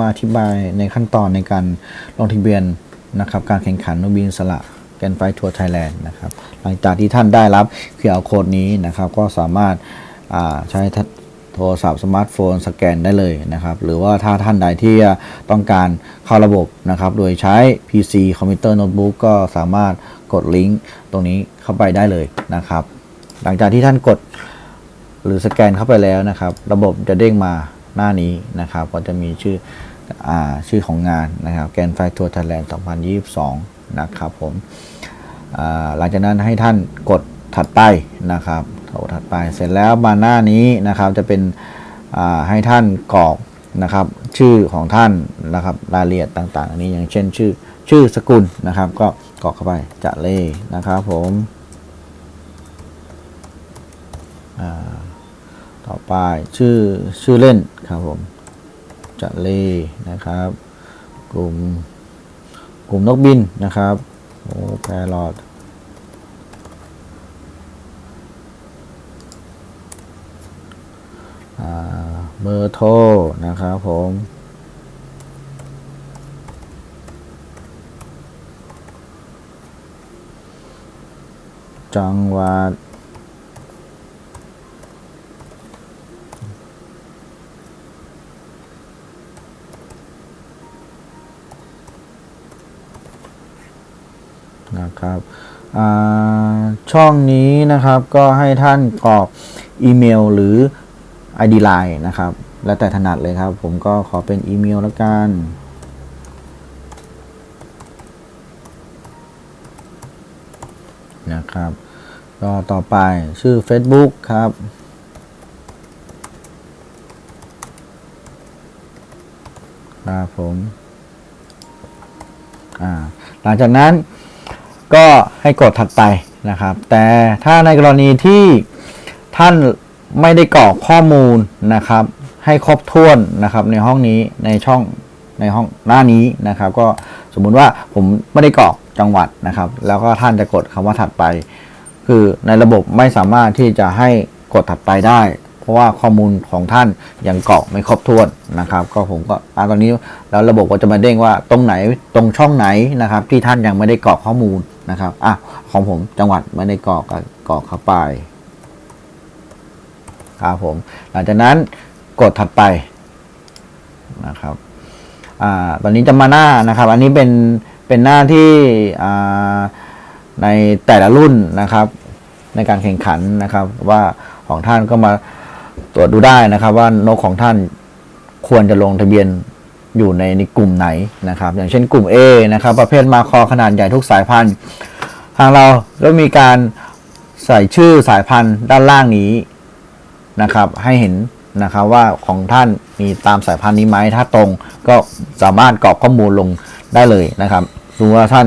มาอธิบายในขั้นตอนในการลงทะเบียนนะครับการแข่งขันนบินสละแกนไฟทัวร์ไทยแลนด์นะครับหลังจากที่ท่านได้รับ QR Code นี้นะครับก็สามารถาใช้โทรศัพท์สมาร์ทโฟนสแกนได้เลยนะครับหรือว่าถ้าท่านใดที่ต้องการเข้าระบบนะครับโดยใช้ PC คอมพิวเตอร์โน้ตบุ๊กก็สามารถกดลิงก์ตรงนี้เข้าไปได้เลยนะครับหลังจากที่ท่านกดหรือสแกนเข้าไปแล้วนะครับ ระบบจะเด้งมา หน้านี้นะครับ ก็จะมีชื่ออชื่อของงานนะครับแกนไฟทัวร์ไทยแลนด์ 2022 นะครับผมหลังจากนั้นให้ท่านกดถัดไปนะครับกดถัดไปเสร็จแล้วมาหน้านี้นะครับจะเป็นให้ท่านกรอกนะครับชื่อของท่านนะครับรายละเอียดต่างๆอันนี้อย่างเช่นชื่อชื่อสกุลนะครับ ก็กรอกเข้าไปจะเล่นะครับผมอ่า ต่อไปชื่อชื่อเล่นครับผมจะเล่นะครับ กลุ่ม กลุ่มนกบินนะครับโอ้แพรอดเบอร์โทรนะครับผมจังหวัด นะครับช่องนี้นะครับก็ให้ท่านกรอกอีเมลหรือ ID Line นะครับ แล้วแต่ถนัดเลยครับ ผมก็ขอเป็นอีเมลแล้วกันนะครับก็ต่อไปชื่อ Facebook ครับครับผม อ่า หลังจากนั้น ก็ให้กดถัดไปนะครับ แต่ถ้าในกรณีที่ท่านไม่ได้กรอกข้อมูลนะครับ ให้ครบถ้วนนะครับในห้องนี้ในช่องในห้องหน้านี้นะครับ ก็สมมุติว่าผมไม่ได้กรอกจังหวัดนะครับ แล้วก็ท่านจะกดคำว่าถัดไป คือในระบบไม่สามารถที่จะให้กดถัดไปได้ เพราะว่าข้อมูลของท่านยังกรอกไม่ครบถ้วนนะครับ ก็ผมก็อ่าตอนนี้แล้วระบบก็จะมาเด้งว่าตรงไหนตรงช่องไหนนะครับ ที่ท่านยังไม่ได้กรอกข้อมูล นะครับอะของผมจังหวัดไม่ได้กรอกกรอกเข้าไปครับผมหลังจากนั้นกดถัดไปนะครับอ่าตอนนี้จะมาหน้านะครับ อันนี้เป็นเป็นหน้าที่อ่าในแต่ละรุ่นนะครับ ในการแข่งขันนะครับ ว่าของท่านก็มาตรวจดูได้นะครับ ว่านกของท่านควรจะลงทะเบียน อยู่ในในกลุ่มไหนนะครับ อย่างเช่นกลุ่ม A นะครับ ประเภทมาคอขนาดใหญ่ทุกสายพันธุ์ ทางเราก็มีการใส่ชื่อสายพันธุ์ด้านล่างนี้นะครับ ให้เห็นนะครับว่าของท่านมีตามสายพันธุ์นี้ไหมถ้าตรงก็สามารถกรอกข้อมูลลงได้เลยนะครับดูว่าท่าน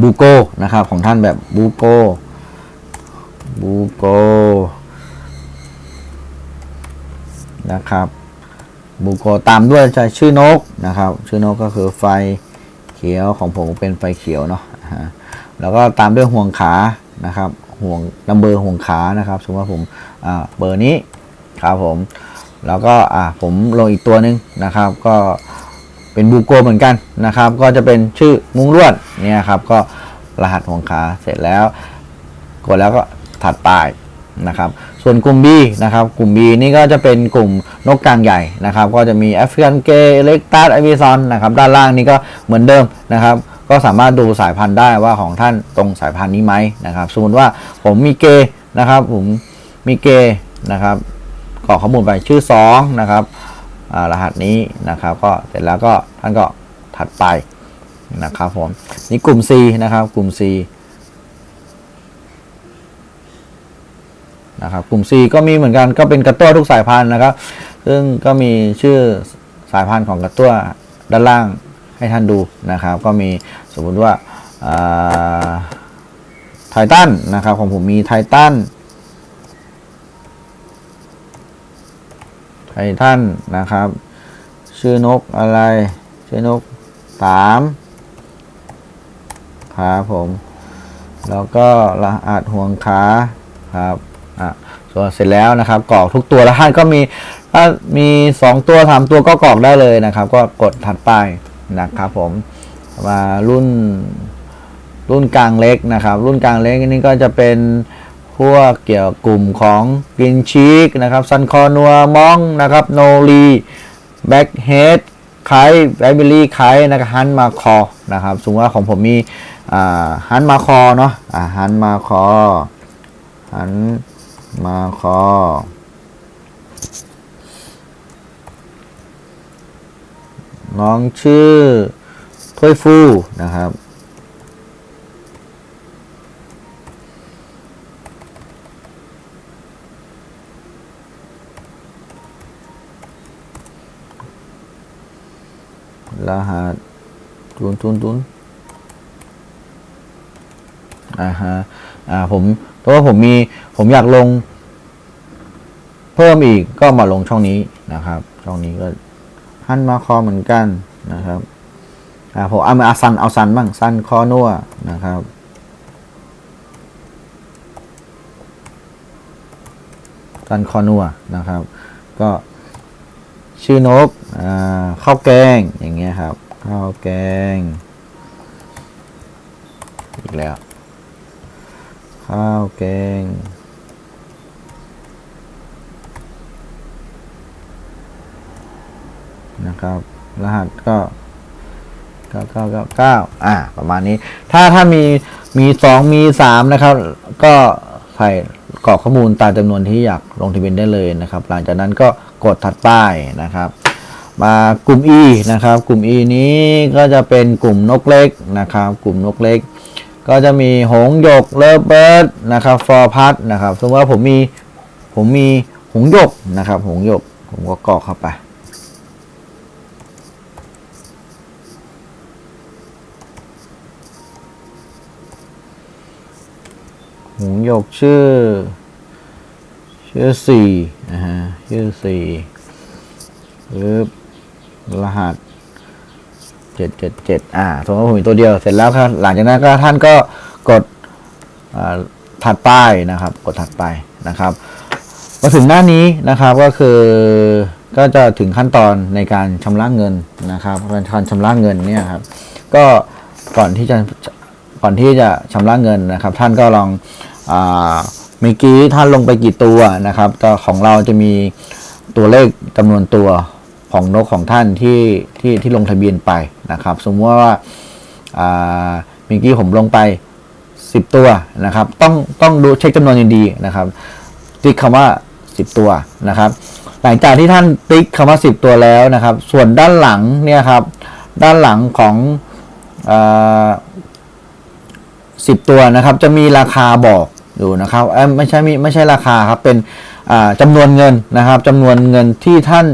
บูโก้นะครับ ของท่านแบบบูโก้บูโก้นะครับ บูโกตามด้วยชื่อนกนะครับ ชื่อนกก็คือไฟเขียวของผมเป็นไฟเขียวเนาะฮะแล้วก็ตามด้วยห่วงขานะครับ ห่วงนัมเบอร์ห่วงขานะครับ สมมติว่าผมเบอร์นี้ครับผม แล้วก็อ่าผมลงอีกตัวหนึ่งนะครับ ก็เป็นบูโกเหมือนกันนะครับ ก็จะเป็นชื่อมุ้งลวดเนี่ยครับ ก็รหัสของขาเสร็จแล้ว กดแล้วก็ถัดไป นะครับส่วนกลุ่ม B นะครับกลุ่ม B นี่ก็จะเป็นกลุ่มนกกลางใหญ่นะครับก็จะมีแอฟริกันเกย์เล็กตัสไอวิซอนนะครับด้านล่างนี่ก็เหมือนเดิมนะครับก็สามารถดูสายพันธุ์ได้ว่าของท่านตรงสายพันธุ์นี้ไหมนะครับสมมติว่าผมมีเกย์นะครับผมมีเกย์นะครับกรอกข้อมูลไปชื่อ2นะครับรหัสนี้นะครับก็เสร็จแล้วก็ท่านก็ถัดไปนะครับผมนี่กลุ่ม C นะครับกลุ่ม C นะครับกลุ่ม C ก็มีเหมือนกันก็เป็นกระตั้วทุกสายพันธุ์นะครับ ซึ่งก็มีชื่อสายพันธุ์ของกระตั้วด้านล่างให้ท่านดูนะครับ ก็มีสมมุติว่าไททันนะครับของผมมีไททันไททันนะครับ ชื่อนกอะไร ชื่อนกสามครับผม แล้วก็รหัสห่วงขาครับ อะส่วนเสร็จแล้วนะครับกรอกทุกตัวแล้วท่านก็มีถ้ามีสองตัวสามตัวก็กรอกได้เลยนะครับ ก็กดถัดไปนะครับ ผมมารุ่นรุ่นกลางเล็กนะครับ รุ่นกลางเล็กนี่ก็จะเป็นพวกเกี่ยวกลุ่มของกินชีกนะครับซันคอนัวมองนะครับโนรีแบ็กเฮดไคแบล็คเบอรี่ไคนะครับฮันมาคอนะครับสมมติว่าของผมมีฮันมาคอเนาะฮันมาคอฮัน มาคอน้องชื่อถ้วยฟูนะครับ รหัสตุนตุนตุน อ่าฮะอ่าผมเพราะว่าผมมีผมอยากลง เพิ่มอีกก็มาลงช่องนี้นะครับ ช่องนี้ก็ฮันมาคอเหมือนกันนะครับอ่าผมเอามาเอาซันเอาซันบ้างซันคอนัวนะครับซันคอนัวนะครับ ก็ชื่อนกอ่าข้าวแกงอย่างเงี้ยครับข้าวแกง อีกแล้ว ข้าวแกง นะครับ รหัสก็เก้าเก้าเก้าเก้าอ่า ประมาณนี้ ถ้าถ้ามีมีสองมีสามนะครับ ก็ใส่กรอกข้อมูลตามจำนวนที่อยากลงทะเบียนได้เลยนะครับ หลังจากนั้นก็กดถัดไปนะครับ มากลุ่ม E นะครับ กลุ่ม E นี้ก็จะเป็นกลุ่มนกเล็กนะครับ กลุ่มนกเล็ก ก็จะมีหงหยกเลิฟเบิร์ดนะครับฟอร์พัดนะครับสมมติว่าผมมีผมมีหงหยกนะครับ หงหยกผมก็กรอกเข้าไป หงหยกชื่อ ชื่อสี่นะฮะชื่อสี่ปึ๊บรหัส เจ็ดเจ็ดเจ็ดอ่าสมมติว่าผมมีตัวเดียวเสร็จแล้วครับหลังจากนั้นก็ท่านก็กดอ่าถัดไปนะครับ กดถัดไปนะครับมาถึงหน้านี้นะครับก็คือก็จะถึงขั้นตอนในการชำระเงินนะครับการชำระเงินเนี่ยครับก็ก่อนที่จะก่อนที่จะชำระเงินนะครับ ท่านก็ลองอาเมื่อกี้ท่านลงไปกี่ตัวนะครับก็ของเราจะมีตัวเลขจำนวนตัวของนกของท่านที่ที่ที่ลงทะเบียนไป นะครับ สมมติว่าเมื่อกี้ผมลงไป 10 ตัวนะครับ ต้องต้องดูเช็คจำนวนดีนะครับ ติ๊กคำว่า 10 ตัวนะครับ หลังจากที่ท่านติ๊กคำว่า 10 ตัวแล้วนะครับ ส่วนด้านหลังเนี่ยครับ ด้านหลังของสิบตัวนะครับจะมีราคาบอกอยู่นะครับไม่ใช่ไม่ใช่ราคาครับเป็นอ่าจำนวนเงินนะครับจำนวนเงินที่ท่าน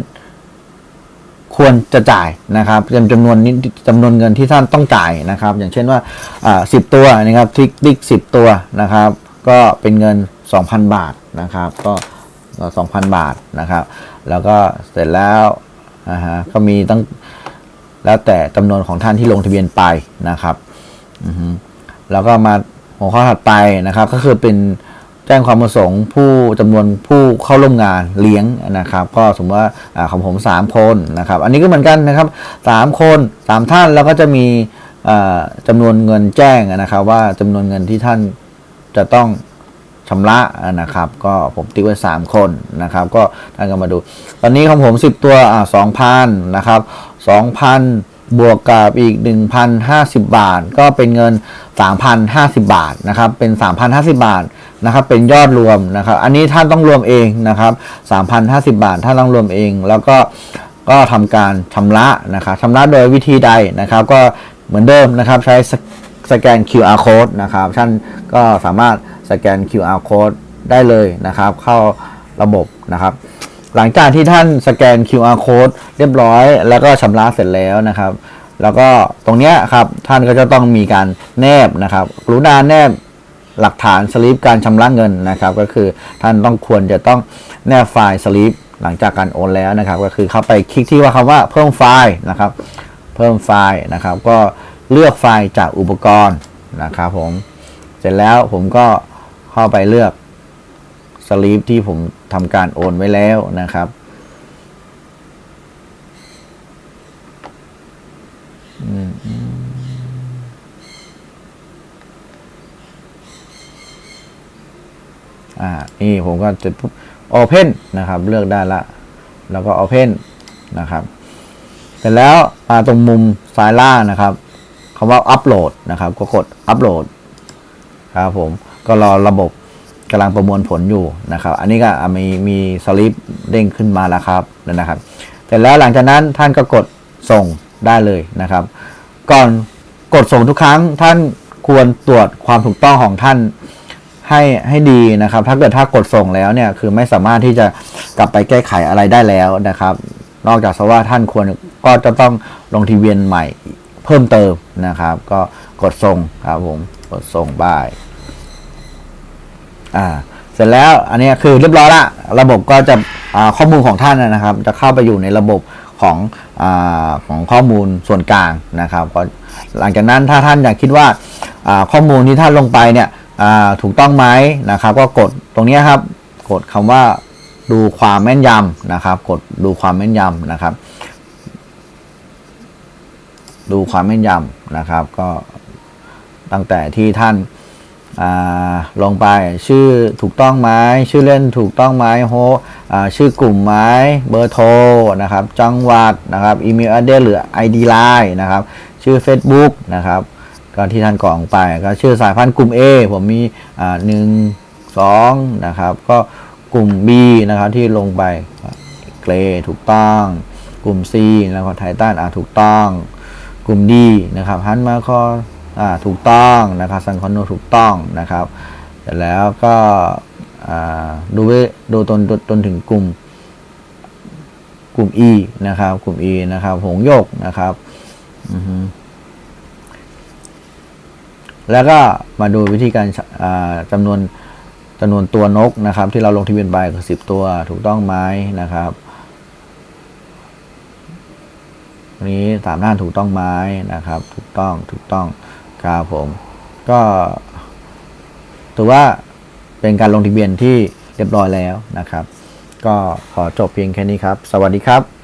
ควรจะจ่ายนะครับจำจำนวนนี้จำนวนเงินที่ท่านต้องจ่ายนะครับ อย่างเช่นว่าสิบตัวนะครับทิกติ๊กสิบตัวนะครับ ก็เป็นเงิน 2,000 บาทนะครับ ก็สองพันบาทนะครับ แล้วก็เสร็จแล้วนะฮะก็มีตั้งแล้วแต่จำนวนของท่านที่ลงทะเบียนไปนะครับแล้วก็มาหัวข้อถัดไปนะครับ ก็คือเป็น จ้งความประสงค์ผู้จำนวนผู้เข้าร่วมงานเลี้ยงนะครับ ก็สมมติว่าอของผมสามคนนะครับ อันนี้ก็เหมือนกันนะครับสามคนสามท่านแล้วก็จะมีอ่าจำนวนเงินแจ้งนะครับ ว่าจำนวนเงินที่ท่านจะต้องชำระนะครับ ก็ผมติ๊กไว้ 3 คนนะครับ ก็ท่านก็มาดู ตอนนี้ของผม 10 ตัวอ่า2,000นะครับ2,000บวกกับอีก 1,050 บาท ก็เป็นเงิน 3,050 บาทนะครับ เป็น 3,050 บาท นะครับเป็นยอดรวมนะครับ อันนี้ท่านต้องรวมเองนะครับ3,050 บาทท่านต้องรวมเอง แล้วก็ก็ทำการชำระนะครับชำระโดยวิธีใดนะครับ ก็เหมือนเดิมนะครับใช้สแกน QR code นะครับท่านก็สามารถสแกน QR code ได้เลยนะครับ เข้าระบบนะครับ หลังจากที่ท่านสแกน QR code เรียบร้อย แล้วก็ชำระเสร็จแล้วนะครับ แล้วก็ตรงเนี้ยครับท่านก็จะต้องมีการแนบนะครับกรุณาแนบ หลักฐานสลิปการชำระเงินนะครับ ก็คือท่านต้องควรจะต้องแนบไฟล์สลิปหลังจากการโอนแล้วนะครับ ก็คือเข้าไปคลิกที่ว่าคำว่าเพิ่มไฟล์นะครับ เพิ่มไฟล์นะครับ ก็เลือกไฟล์จากอุปกรณ์นะครับผมเสร็จแล้วผมก็เข้าไปเลือกสลิปที่ผมทำการโอนไว้แล้วนะครับ่านี่ผมก็จะปุ๊บ Open นะครับ เลือกได้ละ แล้วก็ Open นะครับ เสร็จแล้วมาตรงมุมซ้ายล่างนะครับคำว่า Upload นะครับ ก็กด Upload ครับผมก็รอระบบกำลังประมวลผลอยู่นะครับ อันนี้ก็มีมีสลิปเด้งขึ้นมาแล้วครับนะครับเสร็จแล้วหลังจากนั้นท่านก็กดส่งได้เลยนะครับ ก่อนกดส่งทุกครั้งท่านควรตรวจความถูกต้องของท่าน ให้ให้ดีนะครับ ถ้าเกิดถ้ากดส่งแล้วเนี่ยคือไม่สามารถที่จะกลับไปแก้ไขอะไรได้แล้วนะครับ นอกจากว่าท่านควรก็จะต้องลงทะเบียนใหม่เพิ่มเติมนะครับ ก็กดส่งครับผมกดส่งบายอ่าเสร็จแล้วอันนี้คือเรียบร้อยละระบบก็จะข้อมูลของท่านนะครับ จะเข้าไปอยู่ในระบบของอของข้อมูลส่วนกลางนะครับก็หลังจากนั้นถ้าท่านอยากคิดว่าข้อมูลที่ท่านลงไปเนี่ย ถูกต้องไหมนะครับ ก็กดตรงนี้ครับ กดคำว่าดูความแม่นยำนะครับ กดดูความแม่นยำนะครับ ดูความแม่นยำนะครับ ก็ตั้งแต่ที่ท่านาลงไปชื่อถูกต้องไหมชื่อเล่นถูกต้องไหมโฮชื่อกลุ่มไหมเบอร์โทรนะครับ จังหวัดนะครับอีเมล a d เด s หรือ ID Line นะครับ ชื่อ Facebook นะครับ ก็ที่ท่านกรอกไปก็ชื่อสายพันธุ์กลุ่ม A ผมมีอ่าหนึ่งสองนะครับ ก็กลุ่ม B นะครับที่ลงไปเกรถูกต้องกลุ่ม C แล้วก็ไททันอ่าถูกต้อง กลุ่ม D นะครับฮันมาคออ่าถูกต้องนะครับซันคอนโนถูกต้องนะครับเสร็จแล้วก็อ่าดูเวดูตนตนถึงกลุ่มกลุ่ม E นะครับ กลุ่ม E นะครับ หงโยกนะครับ อือฮึ แล้วก็มาดูวิธีการอ่าจำนวนจำนวนตัวนกนะครับ ที่เราลงทะเบียนไปคือสิบตัวถูกต้องไหมนะครับอันนี้สามด้านถูกต้องไหมนะครับ ถูกต้องถูกต้องครับผม ก็ถือว่าเป็นการลงทะเบียนที่เรียบร้อยแล้วนะครับ ก็ขอจบเพียงแค่นี้ครับ สวัสดีครับ